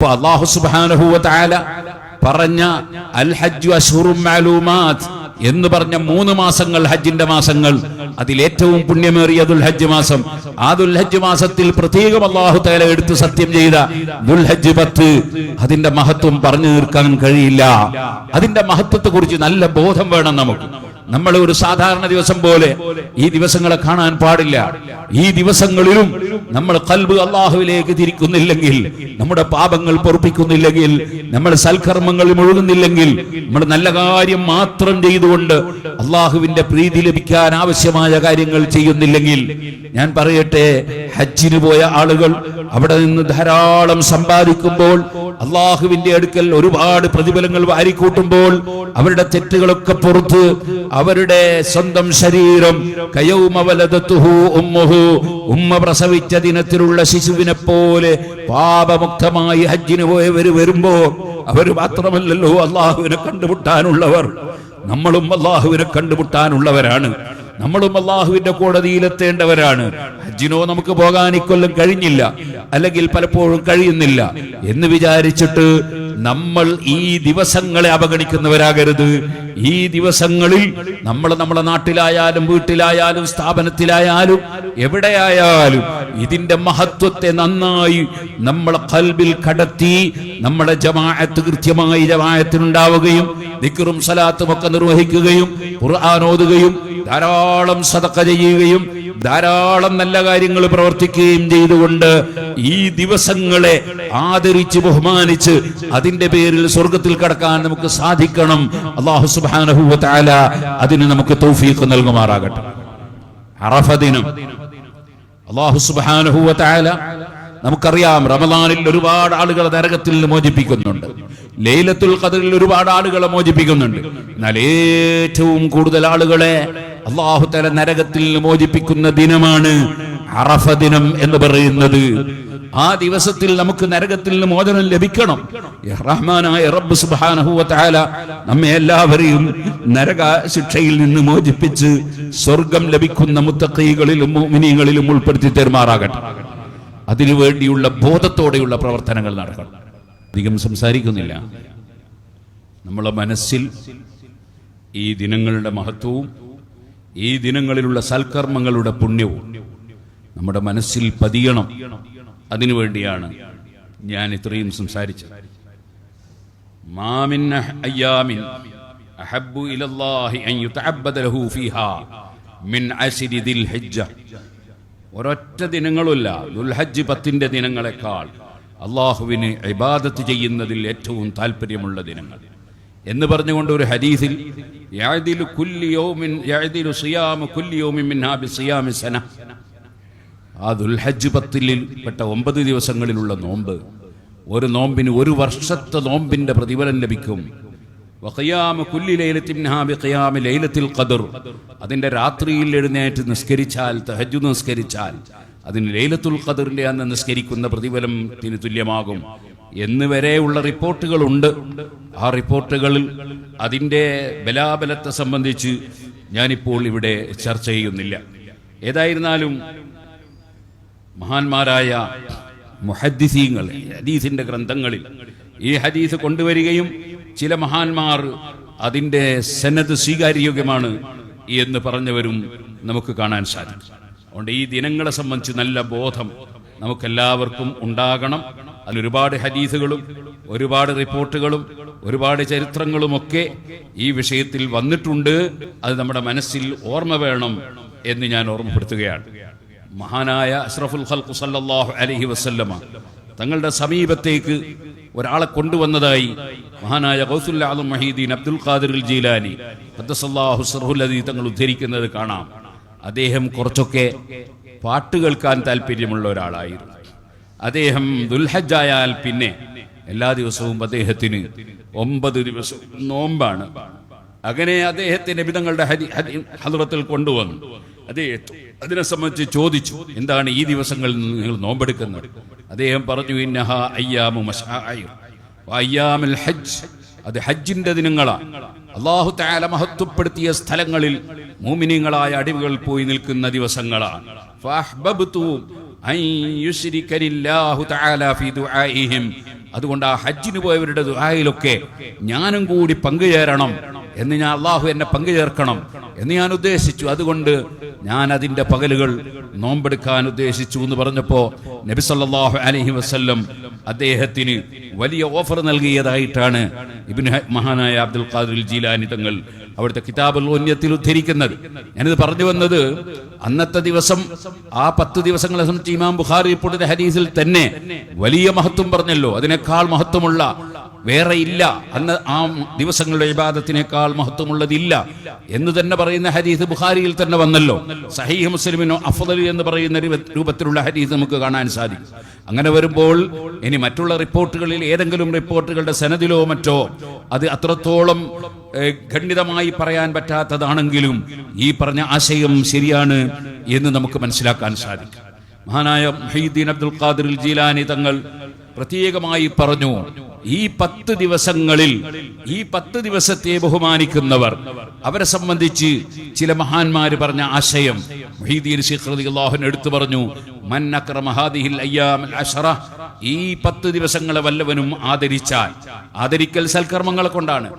അപ്പൊ അള്ളാഹു തആല പറഞ്ഞ അൽ ഹജ്ജു അഷുറും മാലൂമാത് എന്ന് പറഞ്ഞ മൂന്ന് മാസങ്ങൾ ഹജ്ജിന്റെ മാസങ്ങൾ. അതിൽ ഏറ്റവും പുണ്യമേറിയ ദുൽഹജ്ജ് മാസം. ആ ദുൽഹജ്ജ് മാസത്തിൽ പ്രത്യേകം അള്ളാഹു തേല എടുത്ത് സത്യം ചെയ്ത ദുൽഹജ്ജ് പത്ത്. അതിന്റെ മഹത്വം പറഞ്ഞു തീർക്കാൻ കഴിയില്ല. അതിന്റെ മഹത്വത്തെ കുറിച്ച് നല്ല ബോധം വേണം നമുക്ക്. നമ്മൾ ഒരു സാധാരണ ദിവസം പോലെ ഈ ദിവസങ്ങളെ കാണാൻ പാടില്ല. ഈ ദിവസങ്ങളിലും നമ്മൾ കൽബ് അള്ളാഹുവിലേക്ക് തിരിക്കുന്നില്ലെങ്കിൽ നമ്മുടെ പാപങ്ങൾ പൊറപ്പിക്കുന്നില്ലെങ്കിൽ നമ്മൾ സൽക്കർമ്മങ്ങൾ മുഴുകുന്നില്ലെങ്കിൽ നമ്മൾ നല്ല കാര്യം മാത്രം ചെയ്തുകൊണ്ട് അള്ളാഹുവിന്റെ പ്രീതി ലഭിക്കാൻ ആവശ്യമായ കാര്യങ്ങൾ ചെയ്യുന്നില്ലെങ്കിൽ ഞാൻ പറയട്ടെ ഹജ്ജിന് പോയ ആളുകൾ അവിടെ നിന്ന് ധാരാളം സമ്പാദിക്കുമ്പോൾ അള്ളാഹുവിന്റെ അടുക്കൽ ഒരുപാട് പ്രതിഫലങ്ങൾ വാരിക്കൂട്ടുമ്പോൾ അവരുടെ തെറ്റുകളൊക്കെ പുറത്ത് അവരുടെ സ്വന്തം ശരീരം കയൗമവലതത്തുഹു ഉമ്മുഹു. ഉമ്മ പ്രസവിച്ച ദിനത്തിലുള്ള ശിശുവിനെ പോലെ പാപമുക്തമായി ഹജ്ജിന് പോയവര് വരുമ്പോ അവർ മാത്രമല്ലല്ലോ അള്ളാഹുവിനെ കണ്ടുമുട്ടാനുള്ളവർ. നമ്മളും അള്ളാഹുവിനെ കണ്ടുമുട്ടാനുള്ളവരാണ്. നമ്മളും അള്ളാഹുവിന്റെ കോടതിയിലെത്തേണ്ടവരാണ്. ഹജ്ജിനോ നമുക്ക് പോകാൻ ഇക്കൊല്ലം കഴിഞ്ഞില്ല. അല്ലെങ്കിൽ പലപ്പോഴും കഴിയുന്നില്ല എന്ന് വിചാരിച്ചിട്ട് നമ്മൾ ഈ ദിവസങ്ങളെ അവഗണിക്കുന്നവരാകരുത്. ഈ ദിവസങ്ങളിൽ നമ്മൾ നമ്മുടെ നാട്ടിലായാലും വീട്ടിലായാലും സ്ഥാപനത്തിലായാലും എവിടെയായാലും ഇതിന്റെ മഹത്വത്തെ നന്നായി നമ്മളെ കൽബിൽ കടത്തി നമ്മുടെ ജമാഅത്ത് കൃത്യമായി ജമാഅത്തിനുണ്ടാവുകയും ദിക്റും സലാത്തും ഒക്കെ നിർവഹിക്കുകയും ഖുർആൻ ഓതുകയും ധാരാളം സതക്ക ചെയ്യുകയും ധാരാളം നല്ല കാര്യങ്ങൾ പ്രവർത്തിക്കുകയും ചെയ്തുകൊണ്ട് ഈ ദിവസങ്ങളെ ആദരിച്ച് ബഹുമാനിച്ച് അതിന്റെ പേരിൽ സ്വർഗത്തിൽ കടക്കാൻ നമുക്ക് സാധിക്കണം. അള്ളാഹു സുബ്ഹാനഹു വ അതിന് നമുക്ക് തൗഫീഖ് നൽകുമാറാകട്ടെ. അറഫ അള്ളാഹു സുബ്ഹാനഹു വ നമുക്കറിയാം റമദാനിൽ ഒരുപാട് ആളുകളെ നരകത്തിൽ മോചിപ്പിക്കുന്നുണ്ട്. ലൈലത്തുൽ ഖദറിൽ ഒരുപാട് ആളുകളെ മോചിപ്പിക്കുന്നുണ്ട്. എന്നാൽ ഏറ്റവും കൂടുതൽ ആളുകളെ അള്ളാഹു തല നരകത്തിൽ മോചിപ്പിക്കുന്ന ദിനമാണ് അറഫ ദിനം എന്ന് പറയുന്നത്. ആ ദിവസത്തിൽ നമുക്ക് നരകത്തിൽ നിന്ന് മോചനം ലഭിക്കണം. റഹ്മാനായ റബ്ബ് സുബാനഹുല നമ്മെ എല്ലാവരെയും നരക ശിക്ഷയിൽ നിന്ന് മോചിപ്പിച്ച് സ്വർഗം ലഭിക്കുന്ന മുത്തക്കൈകളിലും മോമിനികളിലും ഉൾപ്പെടുത്തി തെരുമാറാകട്ടെ. അതിനുവേണ്ടിയുള്ള ബോധത്തോടെയുള്ള പ്രവർത്തനങ്ങൾ നടക്കണം. അധികം സംസാരിക്കുന്നില്ല. നമ്മളെ മനസ്സിൽ ഈ ദിനങ്ങളുടെ മഹത്വവും ഈ ദിനങ്ങളിലുള്ള സൽക്കർമ്മങ്ങളുടെ പുണ്യവും നമ്മുടെ മനസ്സിൽ പതിയണം. അതിനുവേണ്ടിയാണ് ഞാൻ ഇത്രയും സംസാരിച്ചത്. അയ്യാമിൻ അഹബ്ബു അൻ യുതഅബ്ബദ ലഹു മിൻ ദിൽ ഹിജ്ജ. ഒരൊറ്റ ദിനങ്ങളുമില്ല ദുൽഹജ്ജ് പത്തിന്റെ ദിനങ്ങളെക്കാൾ അള്ളാഹുവിന് ഇബാദത്ത് ചെയ്യുന്നതിൽ ഏറ്റവും താല്പര്യമുള്ള ദിനങ്ങൾ. എന്ന് പറഞ്ഞുകൊണ്ട് ഒരു ഹദീസിൽ പെട്ട ഒമ്പത് ദിവസങ്ങളിലുള്ള നോമ്പ് ഒരു നോമ്പിന് ഒരു വർഷത്തെ നോമ്പിന്റെ പ്രതിഫലം ലഭിക്കും. അതിന്റെ രാത്രിയിൽ എഴുന്നേറ്റ് നിസ്കരിച്ചാൽ തഹജു നിസ്കരിച്ചാൽ അതിന് ലൈലത്തുൽ ഖദറിന്റെ അന്ന് നിസ്കരിക്കുന്ന പ്രതിഫലത്തിന് തുല്യമാകും. എന്ന് വരെയുള്ള റിപ്പോർട്ടുകളുണ്ട്. ആ റിപ്പോർട്ടുകളിൽ അതിന്റെ ബലാബലത്തെ സംബന്ധിച്ച് ഞാനിപ്പോൾ ഇവിടെ ചർച്ച ചെയ്യുന്നില്ല. ഏതായിരുന്നാലും മഹാന്മാരായ മുഹദ്ദിസീങ്ങൾ ഹദീസിന്റെ ഗ്രന്ഥങ്ങളിൽ ഈ ഹദീസ് കൊണ്ടുവരികയും ചില മഹാന്മാർ അതിന്റെ സന്നദ്ധ സ്വീകാര്യയോഗ്യമാണ് എന്ന് പറഞ്ഞവരും നമുക്ക് കാണാൻ സാധിക്കും. അതുകൊണ്ട് ഈ ദിനങ്ങളെ സംബന്ധിച്ച് നല്ല ബോധം നമുക്കെല്ലാവർക്കും ഉണ്ടാകണം. അതിൽ ഒരുപാട് ഹദീസുകളും ഒരുപാട് റിപ്പോർട്ടുകളും ഒരുപാട് ചരിത്രങ്ങളും ഒക്കെ ഈ വിഷയത്തിൽ വന്നിട്ടുണ്ട്. അത് നമ്മുടെ മനസ്സിൽ ഓർമ്മ വേണം എന്ന് ഞാൻ ഓർമ്മപ്പെടുത്തുകയാണ്. മഹാനായ അഷ്റഫുൽ ഖൽഖു സല്ലല്ലാഹു അലൈഹി വസല്ലമ തങ്ങളുടെ സമീപത്തേക്ക് ഒരാളെ കൊണ്ടുവന്നതായി മഹാനായ Ghousul Alam Muhyiddin Abdul Qadir Jilani അബ്ദുസല്ലാഹു അദി തങ്ങൾ ഉദ്ധരിക്കുന്നത് കാണാം. അദ്ദേഹം കുറച്ചൊക്കെ പാട്ട് കേൾക്കാൻ താല്പര്യമുള്ള ഒരാളായിരുന്നു. അദ്ദേഹം ദുൽഹജ്ജായാൽ പിന്നെ എല്ലാ ദിവസവും അദ്ദേഹത്തിന് ഒമ്പത് ദിവസം നോമ്പാണ്. അങ്ങനെ അദ്ദേഹത്തിന്റെ വിധങ്ങളുടെ ഹരി ഹദ്റത്തിൽ കൊണ്ടുവന്നു. അദ്ദേഹം അതിനെ സംബന്ധിച്ച് ചോദിച്ചു എന്താണ് ഈ ദിവസങ്ങളിൽ നിന്ന് നിങ്ങൾ നോമ്പെടുക്കുന്നത്? അദ്ദേഹം പറഞ്ഞു ഇന്നഹ അയ്യാമു അയ്യാമുൽ ഹജ്ജ്. അത് ഹജ്ജിന്റെ ദിനങ്ങളാണ്. അള്ളാഹു താല മഹത്വപ്പെടുത്തിയ സ്ഥലങ്ങളിൽ മൂമിനിങ്ങളായ അടിവുകൾ പോയി നിൽക്കുന്ന ദിവസങ്ങളാണ്. അതുകൊണ്ട് ആ ഹജ്ജിന് പോയവരുടെ ദുആയിലൊക്കെ ഞാനും കൂടി പങ്കുചേരണം എന്ന് ഞാൻ അള്ളാഹു എന്നെ പങ്കുചേർക്കണം എന്ന് ഞാൻ ഉദ്ദേശിച്ചു. അതുകൊണ്ട് ഞാൻ അതിന്റെ പകലുകൾ നോമ്പെടുക്കാൻ ഉദ്ദേശിച്ചു എന്ന് പറഞ്ഞപ്പോ നബി സല്ലല്ലാഹു അലൈഹി വസല്ലം അദ്ദേഹത്തിന് വലിയ ഓഫർ നൽകിയതായിട്ടാണ് ഇബ്നു മഹാനായ അബ്ദുൽ ഖാദിർ ജീലാനി തങ്ങൾ അവിടുത്തെ കിതാബുൽ ഉന്നത്തിൽ ഉദ്ധരിക്കുന്നത്. ഞാനിത് പറഞ്ഞു വന്നത് അന്നത്തെ ദിവസം ആ പത്ത് ദിവസങ്ങളെ സംബന്ധിച്ച് ഇമാം ബുഖാരി ഇപ്പോൾ ഹദീസിൽ തന്നെ വലിയ മഹത്വം പറഞ്ഞല്ലോ. അതിനേക്കാൾ മഹത്വമുള്ള വേറെ ഇല്ല. അന്ന് ആ ദിവസങ്ങളുടെ ഇബാദത്തിനേക്കാൾ മഹത്വമുള്ളതില്ല. എന്ന് തന്നെ പറയുന്ന ഹരീത് ബുഖാരിയിൽ തന്നെ വന്നല്ലോ. സഹീഹ് മുസ്ലിമിനോ അഫദൽ എന്ന് പറയുന്ന രൂപത്തിലുള്ള ഹരീത് നമുക്ക് കാണാൻ സാധിക്കും. അങ്ങനെ വരുമ്പോൾ ഇനി മറ്റുള്ള റിപ്പോർട്ടുകളിൽ ഏതെങ്കിലും റിപ്പോർട്ടുകളുടെ സനദിലോ മറ്റോ അത് അത്രത്തോളം ഖണ്ഡിതമായി പറയാൻ പറ്റാത്തതാണെങ്കിലും ഈ പറഞ്ഞ ആശയം ശരിയാണ് എന്ന് നമുക്ക് മനസ്സിലാക്കാൻ സാധിക്കും. മഹാനായ മഹീദ്ദീൻ അബ്ദുൽ ഖാദിർ ജീലാനി തങ്ങൾ പ്രത്യേകമായി പറഞ്ഞു ഈ പത്ത് ദിവസങ്ങളിൽ ഈ പത്ത് ദിവസത്തെ ബഹുമാനിക്കുന്നവർ അവരെ സംബന്ധിച്ച് ചില മഹാന്മാര് പറഞ്ഞ ആശയം. അൻഹു എടുത്തു പറഞ്ഞു ഈ പത്ത് ദിവസങ്ങളെ വല്ലവനും ആദരിച്ചാൽ ആദരിക്കൽ സൽക്കർമ്മങ്ങളെ കൊണ്ടാണ്.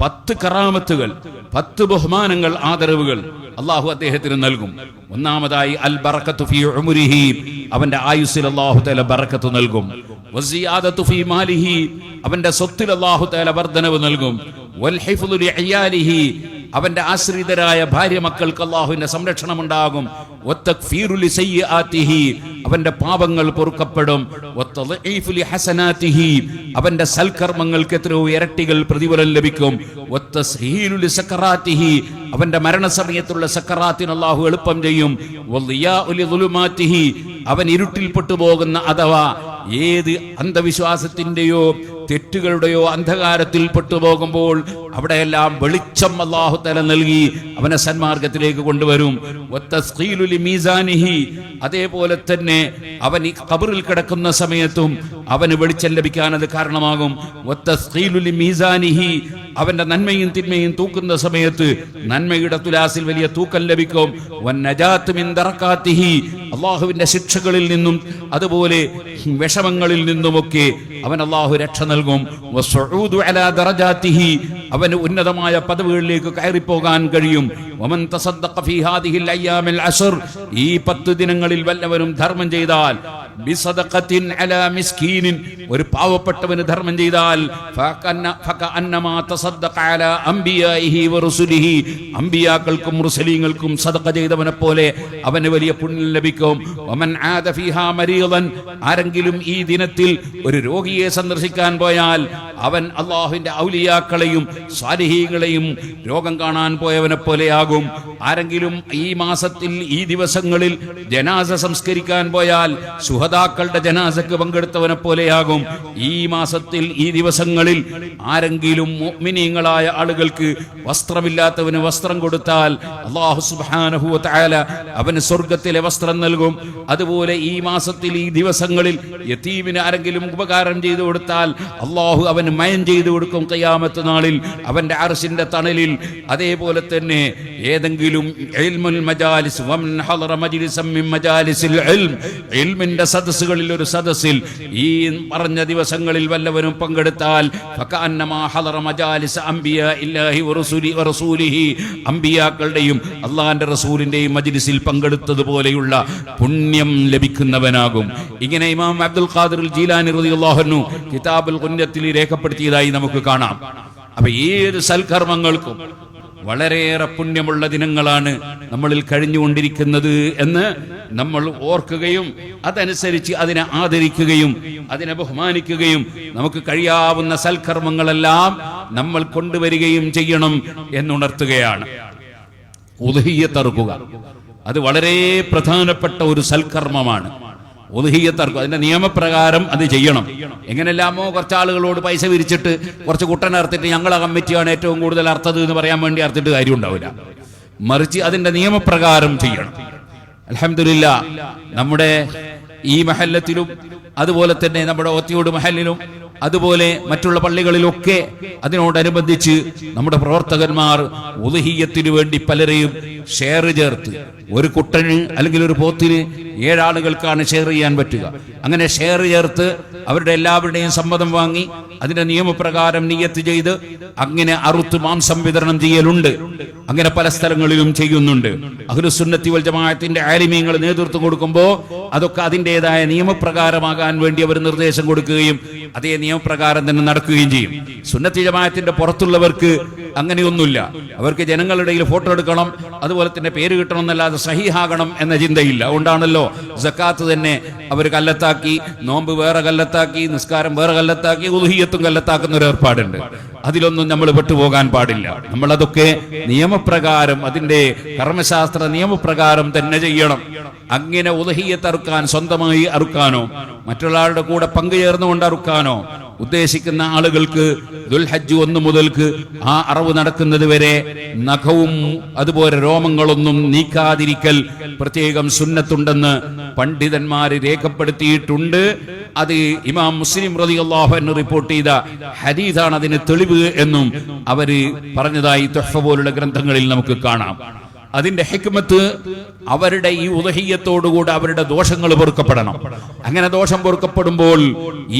പത്ത് കറാമത്തുകൾ പത്ത് ബഹുമാനങ്ങൾ ആദരവുകൾ അള്ളാഹു അദ്ദേഹത്തിന് നൽകും. ഒന്നാമതായി അൽ ബറക്കത്ത് ഫീ ഉമുരിഹി. അവന്റെ ആയുസ്സിൽ അള്ളാഹു തല ബറക്കത്ത് നൽകും. വസിയാദത്തു ഫീ മാലിഹി. അവന്റെ സ്വത്തിൽ അള്ളാഹു തല വർദ്ധനവ് നൽകും. വൽ ഹിഫ്ദു ലിഅയാലിഹി അവന്റെ ആശ്രിതരായ ഭാര്യ മക്കൾക്ക് അള്ളാഹുവിന്റെ സംരക്ഷണം ഉണ്ടാകും. അവന്റെ പാപങ്ങൾ പൊറുക്കപ്പെടും. അവന്റെ സൽക്കർമ്മങ്ങൾക്ക് എത്രയോ ഇരട്ടികൾ പ്രതിഫലം ലഭിക്കും. അവന്റെ മരണസമയത്തുള്ള സക്കറാത്തിന് അള്ളാഹു എളുപ്പം ചെയ്യും. അവൻ ഇരുട്ടിൽപ്പെട്ടു പോകുന്ന അഥവാ ഏത് അന്ധവിശ്വാസത്തിന്റെയോ തെറ്റുകളുടെയോ അന്ധകാരത്തിൽ പെട്ടുപോകുമ്പോൾ അവിടെയെല്ലാം വെളിച്ചം അള്ളാഹു തല നൽകി അവനെ സന്മാർഗത്തിലേക്ക് കൊണ്ടുവരും. അതേപോലെ തന്നെ അവൻ ഈ കബറിൽ കിടക്കുന്ന സമയത്തും അവന് വെളിച്ചം ലഭിക്കാൻ അത് കാരണമാകും ലിമീസാനിഹി. അവന്റെ നന്മയും തിന്മയും തൂക്കുന്ന സമയത്ത് നന്മയുടെ തുലാസിൽ വലിയ തൂക്കം ലഭിക്കും. അള്ളാഹുവിന്റെ ശിക്ഷകളിൽ നിന്നും അതുപോലെ വിഷമങ്ങളിൽ നിന്നുമൊക്കെ അവൻ അള്ളാഹു രക്ഷ നൽകും ദറജാത്തിഹി. അവന് ഉന്നതമായ പദവികളിലേക്ക് കയറിപ്പോകാൻ കഴിയും. ഈ പത്ത് ദിനങ്ങളിൽ വല്ലവരും ധർമ്മം ചെയ്താൽ ഒരു പാവപ്പെട്ടവന് ധർമ്മം ചെയ്താൽ അംബിയാക്കൾക്കും റുസലീങ്ങൾക്കും സദഖ ചെയ്തവനെ പോലെ അവന് വലിയ പുണ്യം ലഭിക്കും. ആരെങ്കിലും ഈ ദിനത്തിൽ ഒരു രോഗിയെ സന്ദർശിക്കാൻ പോയാൽ അവൻ അള്ളാഹുവിന്റെ ഔലിയാക്കളെയും സ്വാലിഹീകളെയും രോഗം കാണാൻ പോയവനെ പോലെയാകും. ആരെങ്കിലും ഈ മാസത്തിൽ ഈ ദിവസങ്ങളിൽ ജനാസ സംസ്കരിക്കാൻ പോയാൽ സുഹതാക്കളുടെ ജനാസക്ക് പങ്കെടുത്തവനെ പോലെയാകും. ഈ മാസത്തിൽ ഈ ദിവസങ്ങളിൽ ആരെങ്കിലും മിനിയങ്ങളായ ആളുകൾക്ക് വസ്ത്രമില്ലാത്തവന് വസ്ത്രം കൊടുത്താൽ അള്ളാഹു സുബ്ഹാനഹു വ തആല അവന് സ്വർഗത്തിലെ വസ്ത്രം നൽകും. അതുപോലെ ഈ മാസത്തിൽ ഈ ദിവസങ്ങളിൽ യത്തീമിന് ആരെങ്കിലും ഉപകാരം ചെയ്തു കൊടുത്താൽ അള്ളാഹു അവന് മയം ചെയ്തു കൊടുക്കും കയ്യാമത്ത് നാളിൽ. അവന്റെ അർശിന്റെ തണലിൽ. അതേപോലെ തന്നെ ഏതെങ്കിലും സദസ്സുകളിൽ ഒരു സദസ്സിൽ ഈ പറഞ്ഞ ദിവസങ്ങളിൽ വല്ലവരും പങ്കെടുത്താൽ അമ്പിയാക്കളുടെയും അള്ളാഹിന്റെ റസൂലിന്റെയും മജ്ലിസിൽ പങ്കെടുത്തതുപോലെയുള്ള പുണ്യം ലഭിക്കുന്നവനാകും. ഇങ്ങനെ ഇമാം അബ്ദുൽ ഖാദിർ ജീലാനി റളിയല്ലാഹു അൻഹു കിതാബുൽ ഖുന്നത്തിൽ രേഖപ്പെടുത്തിയതായി നമുക്ക് കാണാം. അപ്പൊ ഏത് സൽക്കർമ്മങ്ങൾക്കും വളരെയേറെ പുണ്യമുള്ള ദിനങ്ങളാണ് നമ്മളിൽ കഴിഞ്ഞുകൊണ്ടിരിക്കുന്നത് എന്ന് നമ്മൾ ഓർക്കുകയും അതനുസരിച്ച് അതിനെ ആദരിക്കുകയും അതിനെ ബഹുമാനിക്കുകയും നമുക്ക് കഴിയാവുന്ന സൽക്കർമ്മങ്ങളെല്ലാം നമ്മൾ കൊണ്ടുവരികയും ചെയ്യണം എന്നുണർത്തുകയാണ്. ഉദഹിയത്തറുക്കുക. അത് വളരെ പ്രധാനപ്പെട്ട ഒരു സൽക്കർമ്മമാണ്. ഉദഹിയത്തർക്കും. അതിന്റെ നിയമപ്രകാരം അത് ചെയ്യണം. എങ്ങനെല്ലാമോ കുറച്ച് ആളുകളോട് പൈസ വിരിച്ചിട്ട് കുറച്ച് കുട്ടൻ അർത്തിട്ട് ഞങ്ങളെ കമ്മിറ്റിയാണ് ഏറ്റവും കൂടുതൽ അർത്ഥത് എന്ന് പറയാൻ വേണ്ടി അർത്തിട്ട് കാര്യം ഉണ്ടാവില്ല. മറിച്ച് അതിന്റെ നിയമപ്രകാരം ചെയ്യണം. അലഹമില്ല നമ്മുടെ ഈ മഹല്ലത്തിലും അതുപോലെ തന്നെ നമ്മുടെ ഒത്തിയോട് മഹലിലും അതുപോലെ മറ്റുള്ള പള്ളികളിലൊക്കെ അതിനോടനുബന്ധിച്ച് നമ്മുടെ പ്രവർത്തകന്മാർ ഉദഹീയത്തിനു വേണ്ടി പലരെയും ഷെയർ ചേർത്ത്. ഒരു കുട്ടന് അല്ലെങ്കിൽ ഒരു പോത്തിന് ഏഴാളുകൾക്കാണ് ഷെയർ ചെയ്യാൻ പറ്റുക. അങ്ങനെ ഷെയർ ചേർത്ത് അവരുടെ എല്ലാവരുടെയും സമ്മതം വാങ്ങി അതിന്റെ നിയമപ്രകാരം നിയത്ത് ചെയ്ത് അങ്ങനെ അറുത്ത് മാംസം വിതരണം ചെയ്യലുണ്ട്. അങ്ങനെ പല സ്ഥലങ്ങളിലും ചെയ്യുന്നുണ്ട്. അഖിലുസുന്നത്തി വൽ ജമാഅത്തിന്റെ ആലിമീങ്ങൾ നേതൃത്വം കൊടുക്കുമ്പോൾ അതൊക്കെ അതിന്റെതായ നിയമപ്രകാരമാകാൻ വേണ്ടി അവർ നിർദ്ദേശം കൊടുക്കുകയും അതേ നിയമപ്രകാരം തന്നെ നടക്കുകയും ചെയ്യും. സുന്നത്തി ജമാഅത്തിന്റെ പുറത്തുള്ളവർക്ക് അങ്ങനെയൊന്നുമില്ല. അവർക്ക് ജനങ്ങളുടെ ഫോട്ടോ എടുക്കണം അതുപോലെ തന്നെ പേര് കിട്ടണം എന്നല്ലാതെ സഹിഹാകണം എന്ന ചിന്തയില്ല. അതുകൊണ്ടാണല്ലോ സക്കാത്ത് തന്നെ അവർ കല്ലത്താക്കി നോമ്പ് വേറെ കല്ലത്താക്കി നിസ്കാരം വേറെ കല്ലത്താക്കി ഉദുഹിയത്തും കല്ലത്താക്കുന്ന ഒരു ഏർപ്പാടുണ്ട്. അതിലൊന്നും നമ്മൾ പെട്ടുപോകാൻ പാടില്ല. നമ്മളതൊക്കെ നിയമപ്രകാരം അതിന്റെ കർമ്മശാസ്ത്ര നിയമപ്രകാരം തന്നെ ചെയ്യണം. അങ്ങനെ ഉദഹിയത്ത് അറുക്കാൻ സ്വന്തമായി അറുക്കാനോ മറ്റൊരാളുടെ കൂടെ പങ്കുചേർന്നുകൊണ്ട് അറുക്കാനോ ഉദ്ദേശിക്കുന്ന ആളുകൾക്ക് ദുൽഹജ്ജ് ഒന്ന് മുതൽക്ക് ആ അറവ് നടക്കുന്നത് വരെ നഖവും അതുപോലെ രോമങ്ങളൊന്നും നീക്കാതിരിക്കൽ പ്രത്യേകം സുന്നത്തുണ്ടെന്ന് പണ്ഡിതന്മാര് രേഖപ്പെടുത്തിയിട്ടുണ്ട്. അത് ഇമാം മുസ്ലിം റളിയല്ലാഹു അൻഹു റിപ്പോർട്ട് ചെയ്ത ഹദീസാണ് അതിന് തെളിവ് എന്നും അവർ പറഞ്ഞതായി തൊഹ പോലുള്ള ഗ്രന്ഥങ്ങളിൽ നമുക്ക് കാണാം. അതിന്റെ ഹിക്മത്ത് അവരുടെ ഈ ഉദഹീയത്തോടുകൂടി അവരുടെ ദോഷങ്ങൾ പൊറുക്കപ്പെടണം. അങ്ങനെ ദോഷം പൊറുക്കപ്പെടുമ്പോൾ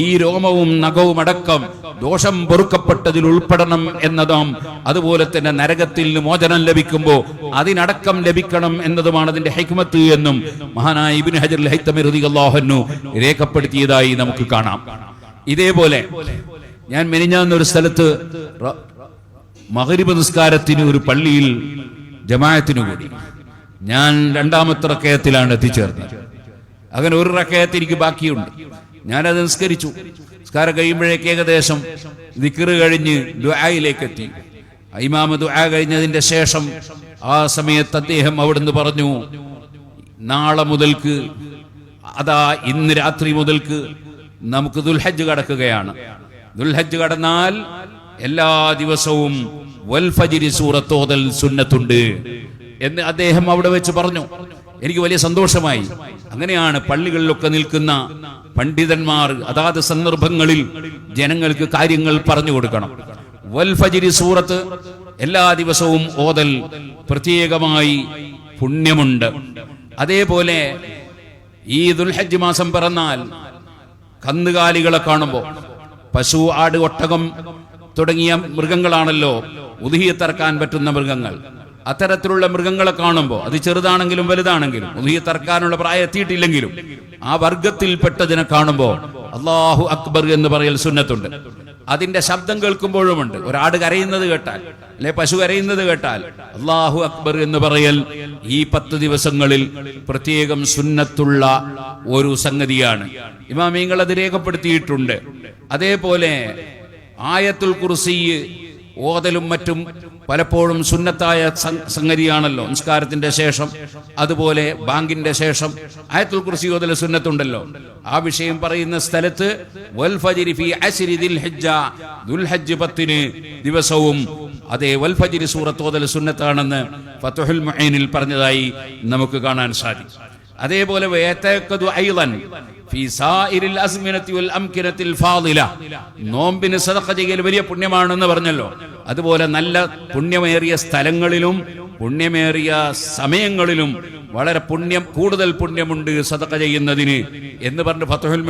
ഈ രോമവും നഖവും അടക്കം ദോഷം പൊറുക്കപ്പെട്ടതിൽ ഉൾപ്പെടണം എന്നതും അതുപോലെ തന്നെ നരകത്തിൽ മോചനം ലഭിക്കുമ്പോൾ അതിനടക്കം ലഭിക്കണം എന്നതുമാണ് അതിന്റെ ഹിക്മത്ത് എന്നും മഹാനായ ഇബ്നു ഹജർ ഹൈത്തമി റളിയല്ലാഹു അൻഹു രേഖപ്പെടുത്തിയതായി നമുക്ക് കാണാം. ഇതേപോലെ ഞാൻ മെനിഞ്ഞാന്നൊരു സ്ഥലത്ത് മഗ്രിബ് നിസ്കാരത്തിന് ഒരു പള്ളിയിൽ ജമാഅത്തിന് കൂടി. ഞാൻ രണ്ടാമത്തെ റക്കയത്തിലാണ് എത്തിച്ചേർന്നത്. അങ്ങനെ ഒരു റക്കയത്ത് എനിക്ക് ബാക്കിയുണ്ട്. ഞാനത് നിസ്കരിച്ചു. നിസ്കാരം കഴിയുമ്പോഴേക്ക് ഏകദേശം നിക്കറ് കഴിഞ്ഞ് ദുആയിലേക്ക് എത്തി ഇമാമ ദുആ കഴിഞ്ഞതിന്റെ ശേഷം ആ സമയത്ത് അദ്ദേഹം അവിടുന്ന് പറഞ്ഞു നാളെ മുതൽക്ക് അതാ ഇന്ന് രാത്രി മുതൽക്ക് നമുക്ക് ദുൽഹജ്ജ് കടക്കുകയാണ്. ദുൽഹജ്ജ് കടന്നാൽ എല്ലാ ദിവസവും വൽഫജിരി സൂറത്തോതൽ സുന്നത്തുണ്ട് എന്ന് അദ്ദേഹം അവിടെ വെച്ച് പറഞ്ഞു. എനിക്ക് വലിയ സന്തോഷമായി. അങ്ങനെയാണ് പള്ളികളിലൊക്കെ നിൽക്കുന്ന പണ്ഡിതന്മാർ അതാത് സന്ദർഭങ്ങളിൽ ജനങ്ങൾക്ക് കാര്യങ്ങൾ പറഞ്ഞു കൊടുക്കണം. വൽഫജിരി സൂറത്ത് എല്ലാ ദിവസവും ഓതൽ പ്രത്യേകമായി പുണ്യമുണ്ട്. അതേപോലെ ഈ ദുൽഹജ് മാസം പിറന്നാൽ കന്നുകാലികളെ കാണുമ്പോൾ പശു ആട് ഒട്ടകം തുടങ്ങിയ മൃഗങ്ങളാണല്ലോ ഉദഹിയത്തറക്കാൻ പറ്റുന്ന മൃഗങ്ങൾ. അത്തരത്തിലുള്ള മൃഗങ്ങളെ കാണുമ്പോൾ അത് ചെറുതാണെങ്കിലും വലുതാണെങ്കിലും ഉദഹിയത്തറക്കാനുള്ള പ്രായം എത്തിയിട്ടില്ലെങ്കിലും ആ വർഗത്തിൽപ്പെട്ടതിനെ കാണുമ്പോൾ അള്ളാഹു അക്ബർ എന്ന് പറയൽ സുന്നത്തുണ്ട്. അതിന്റെ ശബ്ദം കേൾക്കുമ്പോഴുമുണ്ട്. ഒരാട് കരയുന്നത് കേട്ടാൽ അല്ലെ പശു കരയുന്നത് കേട്ടാൽ അള്ളാഹു അക്ബർ എന്ന് പറയൽ ഈ പത്ത് ദിവസങ്ങളിൽ പ്രത്യേകം സുന്നത്തുള്ള ഒരു സംഗതിയാണ്. ഇമാമീങ്ങൾ അത് രേഖപ്പെടുത്തിയിട്ടുണ്ട്. അതേപോലെ ആയത്തുൽ കുർസി ഓതലും മറ്റും പലപ്പോഴും സുന്നത്തായ സംഗതിയാണല്ലോ. നിസ്കാരത്തിന്റെ ശേഷം അതുപോലെ ബാങ്കിന്റെ ശേഷം ആയത്തുൽ കുർസി ഓതൽ സുന്നത്തുണ്ടല്ലോ. ആ വിഷയം പറയുന്ന സ്ഥലത്ത് പത്തിന് ദിവസവും അതേ വൽഫജിരി സൂറത്ത് ഓതൽ സുന്നത്താണെന്ന് ഫത്തുഹുൽ മുഈനിൽ പറഞ്ഞതായി നമുക്ക് കാണാൻ സാധിക്കും. അതേപോലെ നോമ്പിന് സദഖ ചെയ്യൽ വലിയ പുണ്യമാണെന്ന് പറഞ്ഞല്ലോ. അതുപോലെ നല്ല പുണ്യമേറിയ സ്ഥലങ്ങളിലും പുണ്യമേറിയ സമയങ്ങളിലും വളരെ പുണ്യം കൂടുതൽ പുണ്യമുണ്ട് സദഖ ചെയ്യുന്നതിന്. എന്ന് പറഞ്ഞ് ഫത്തുഹുൽ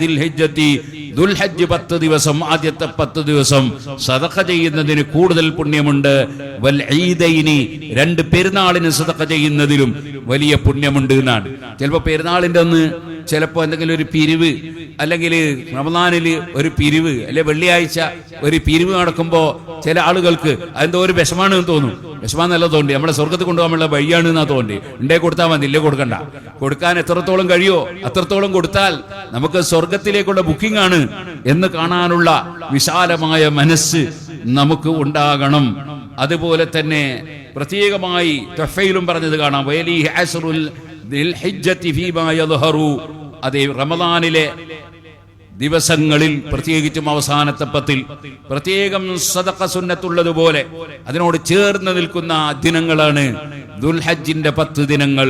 ദിൽ പറയുന്ന ദുൽഹജ്ജ് പത്ത് ദിവസം ആദ്യത്തെ പത്ത് ദിവസം സദഖ ചെയ്യുന്നതിന് കൂടുതൽ പുണ്യമുണ്ട്. വൽ ഈദൈനി രണ്ട് പെരുന്നാളിന് സദഖ ചെയ്യുന്നതിലും വലിയ പുണ്യമുണ്ട് എന്നാണ്. ചിലപ്പോൾ പെരുന്നാളിന്റെ അന്ന് ചിലപ്പോൾ എന്തെങ്കിലും ഒരു പിരിവ് അല്ലെങ്കിൽ റമദാനിൽ ഒരു പിരിവ് അല്ലെ വെള്ളിയാഴ്ച ഒരു പിരിവ് നടക്കുമ്പോൾ ചില ആളുകൾക്ക് അതെന്തോ ഒരു വിഷമാണെന്ന് തോന്നും. വിഷമാന്നല്ല തോണ്ടി. നമ്മളെ സ്വർഗത്തിൽ കൊണ്ടുപോകാനുള്ള വഴിയാണ് എന്നാ തോണ്ടി. ഉണ്ടേ കൊടുത്താൽ മതി ഇല്ലേ കൊടുക്കണ്ട. കൊടുക്കാൻ എത്രത്തോളം കഴിയോ അത്രത്തോളം കൊടുത്താൽ നമുക്ക് സ്വർഗത്തിലേക്കുള്ള ബുക്കിംഗ് ആണ് എന്ന് കാണാനുള്ള വിശാലമായ മനസ്സ് നമുക്ക് ഉണ്ടാകണം. അതുപോലെ തന്നെ പ്രത്യേകമായി തൊഫയിലും പറഞ്ഞത് കാണാം. അതേ റമദാനിലെ ദിവസങ്ങളിൽ പ്രത്യേകിച്ചും അവസാനത്തെ പത്തിൽ പ്രത്യേകം സദഖ സുന്നത്തുള്ളതുപോലെ അതിനോട് ചേർന്ന് നിൽക്കുന്ന ദിനങ്ങളാണ് ദുൽഹജ്ജിന്റെ പത്ത് ദിനങ്ങൾ.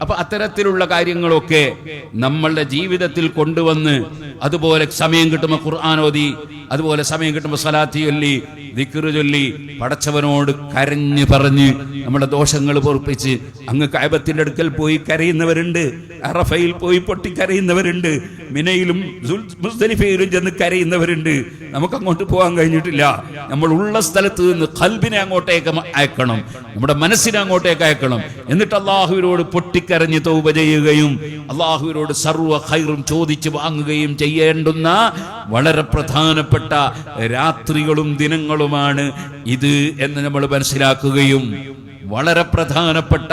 അപ്പൊ അത്തരത്തിലുള്ള കാര്യങ്ങളൊക്കെ നമ്മളുടെ ജീവിതത്തിൽ കൊണ്ടുവന്ന് അതുപോലെ സമയം കിട്ടുമ്പോൾ ഖുർആാനോദി അതുപോലെ സമയം കിട്ടുമ്പോൾ സലാത്തി ചൊല്ലി ദിക്റ് ചൊല്ലി പടച്ചവനോട് കരഞ്ഞു പറഞ്ഞ് നമ്മുടെ ദോഷങ്ങൾ പൊറപ്പിച്ച് അങ്ങ് കായബത്തിന്റെ അടുക്കൽ പോയി കരയുന്നവരുണ്ട് അറഫയിൽ പോയി പൊട്ടി കരയുന്നവരുണ്ട് മിനയിലും മുസ്ദലിഫയിലും ചെന്ന് കരയുന്നവരുണ്ട്. നമുക്ക് അങ്ങോട്ട് പോകാൻ കഴിഞ്ഞിട്ടില്ല. നമ്മൾ ഉള്ള സ്ഥലത്ത് നിന്ന് കൽബിനെ അങ്ങോട്ടേക്ക് അയക്കണം. നമ്മുടെ മനസ്സിനെ അങ്ങോട്ടേക്ക് അയക്കണം. എന്നിട്ട് അള്ളാഹുവിനോട് പൊട്ടിക്കരഞ്ഞ് തൗബ ചെയ്യുകയും അള്ളാഹുവിനോട് സർവ ഖൈറും ചോദിച്ച് വാങ്ങുകയും ചെയ്യേണ്ടുന്ന വളരെ പ്രധാനപ്പെട്ട രാത്രികളും ദിനങ്ങളുമാണ് ഇത് എന്ന് നമ്മൾ മനസ്സിലാക്കുകയും വളരെ പ്രധാനപ്പെട്ട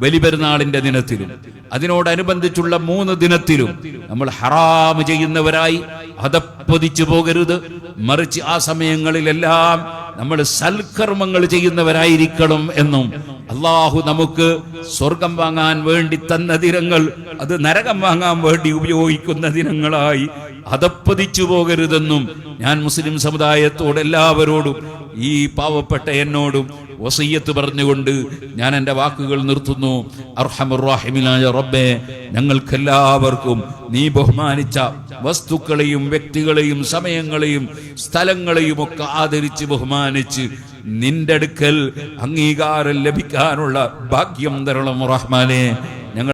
ബലിപെരുന്നാളിന്റെ ദിനത്തിലും അതിനോടനുബന്ധിച്ചുള്ള മൂന്ന് ദിനത്തിലും നമ്മൾ ഹറാമ് ചെയ്യുന്നവരായി അതപ്പതിച്ചു പോകരുത്. മറിച്ച് ആ സമയങ്ങളിലെല്ലാം നമ്മൾ സൽക്കർമ്മങ്ങൾ ചെയ്യുന്നവരായിരിക്കണം എന്നും അള്ളാഹു നമുക്ക് സ്വർഗം വാങ്ങാൻ വേണ്ടി തന്ന ദിനങ്ങൾ അത് നരകം വാങ്ങാൻ വേണ്ടി ഉപയോഗിക്കുന്ന ദിനങ്ങളായി അതപ്പതിച്ചു പോകരുതെന്നും ഞാൻ മുസ്ലിം സമുദായത്തോട് എല്ലാവരോടും ഈ പാവപ്പെട്ട എന്നോടും വസയ്യത്ത് പറഞ്ഞുകൊണ്ട് ഞാൻ എന്റെ വാക്കുകൾ നിർത്തുന്നു. അർഹമുറാഹിമിനായ റബ്ബെ ഞങ്ങൾക്കെല്ലാവർക്കും നീ ബഹുമാനിച്ച വസ്തുക്കളെയും വ്യക്തികളെയും സമയങ്ങളെയും സ്ഥലങ്ങളെയും ഒക്കെ ആദരിച്ച് ബഹുമാനിച്ച് നിന്റെ അടുക്കൽ അംഗീകാരം ലഭിക്കാനുള്ള ഭാഗ്യം തരണം റഹ്മാനെ?